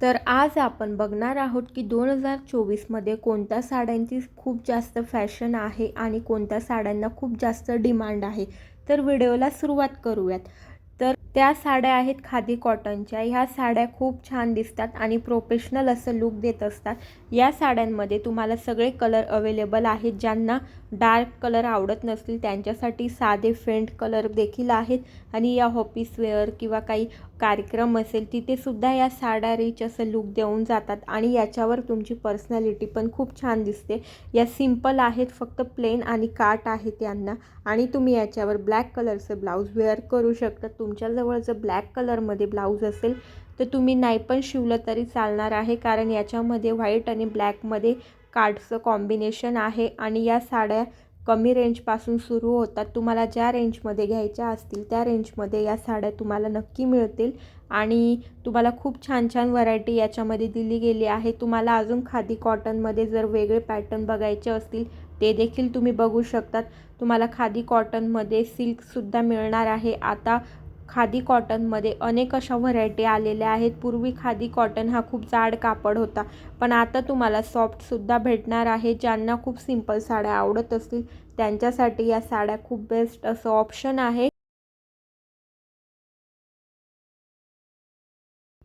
तर आज आपण बघणार आहोत की दोन हजार चोवीसमध्ये कोणत्या साड्यांची खूप जास्त फॅशन आहे आणि कोणत्या साड्यांना खूप जास्त डिमांड आहे. तर व्हिडिओला सुरुवात करूयात. त्या साड्या आहेत खादी कॉटनच्या. ह्या साड्या खूप छान दिसतात आणि प्रोफेशनल असं लुक देत असतात. या साड्यांमध्ये तुम्हाला सगळे कलर अवेलेबल आहेत. ज्यांना डार्क कलर आवडत नसतील त्यांच्यासाठी साधे फेंट कलर देखील आहेत. आणि या ऑफिस वेअर किंवा काही कार्यक्रम असेल तिथे सुद्धा या साड्या रिच असं लुक देऊन जातात आणि याच्यावर तुमची पर्सनॅलिटी पण खूप छान दिसते. या सिंपल आहेत फक्त प्लेन आणि काट आहेत यांना आणि तुम्ही याच्यावर ब्लॅक कलरचं ब्लाऊज वेअर करू शकता. तुमच्याजवळ जर ब्लॅक कलरमध्ये ब्लाऊज असेल तर तुम्ही नाही पण शिवलं तरी चालणार आहे. कारण याच्यामध्ये व्हाईट आणि ब्लॅकमध्ये कार्डचं कॉम्बिनेशन आहे आणि या साड्या कमी रेंजपासून सुरू होतात. तुम्हाला ज्या रेंजमध्ये घ्यायच्या असतील त्या रेंजमध्ये या साड्या तुम्हाला नक्की मिळतील. आणि तुम्हाला खूप छान छान व्हरायटी याच्यामध्ये दिली गेली आहे. तुम्हाला अजून खादी कॉटनमध्ये जर वेगळे पॅटर्न बघायचे असतील ते देखील तुम्ही बघू शकतात. तुम्हाला खादी कॉटनमध्ये सिल्कसुद्धा मिळणार आहे. आता खादी कॉटनमध्ये अनेक अशा व्हरायटी आलेल्या आहेत. पूर्वी खादी कॉटन हा खूप जाड कापड होता पण आता तुम्हाला सॉफ्टसुद्धा भेटणार आहे. ज्यांना खूप सिंपल साड्या आवडत असतील त्यांच्यासाठी या साड्या खूप बेस्ट असं ऑप्शन आहे.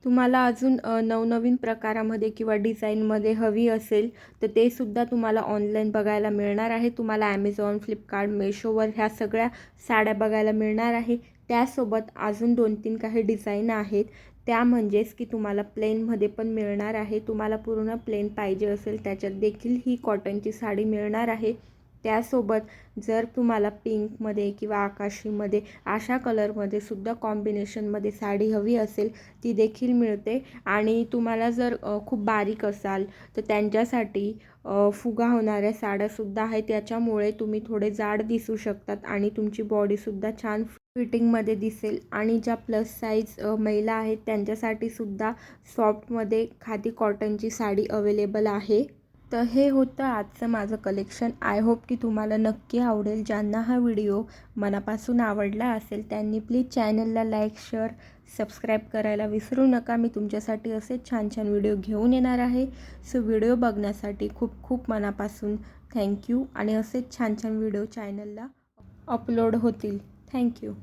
तुम्हाला अजून नवनवीन प्रकारामध्ये किंवा डिझाईनमध्ये हवी असेल तर ते सुद्धा तुम्हाला ऑनलाईन बघायला मिळणार आहे. तुम्हाला ॲमेझॉन फ्लिपकार्ट मेशोवर ह्या सगळ्या साड्या बघायला मिळणार आहे. त्यासोबत अजून दोन तीन काही डिझाईन आहेत. त्या म्हणजेच की तुम्हाला प्लेनमध्ये पण मिळणार आहे. तुम्हाला पूर्ण प्लेन पाहिजे असेल त्याच्यात देखील ही कॉटनची साडी मिळणार आहे. त्यासोबत जर तुम्हाला पिंकमध्ये किंवा आकाशीमध्ये अशा कलरमध्ये सुद्धा कॉम्बिनेशनमध्ये साडी हवी असेल ती देखील मिळते. आणि तुम्हाला जर खूप बारीक असाल तर त्यांच्यासाठी फुगा होणाऱ्या साड्यासुद्धा आहेत. त्याच्यामुळे तुम्ही थोडे जाड दिसू शकतात आणि तुमची बॉडीसुद्धा छान फिटिंगमध्ये दिसेल. आणि ज्या प्लस साईज महिला आहेत त्यांच्यासाठी सुद्धा सॉफ्टमध्ये खादी कॉटनची साडी अवेलेबल आहे. तर हे होतं आजचं माझं कलेक्शन आय होप की तुम्हाला नक्की आवडेल. ज्यांना हा व्हिडिओ मनापासून आवडला असेल त्यांनी प्लीज चॅनलला लाईक शेअर सबस्क्राईब करायला विसरू नका. मी तुमच्यासाठी असेच छान छान व्हिडिओ घेऊन येणार आहे. सो व्हिडिओ बघण्यासाठी खूप खूप मनापासून थँक्यू आणि असेच छान छान व्हिडिओ चॅनलला अपलोड होतील. थँक्यू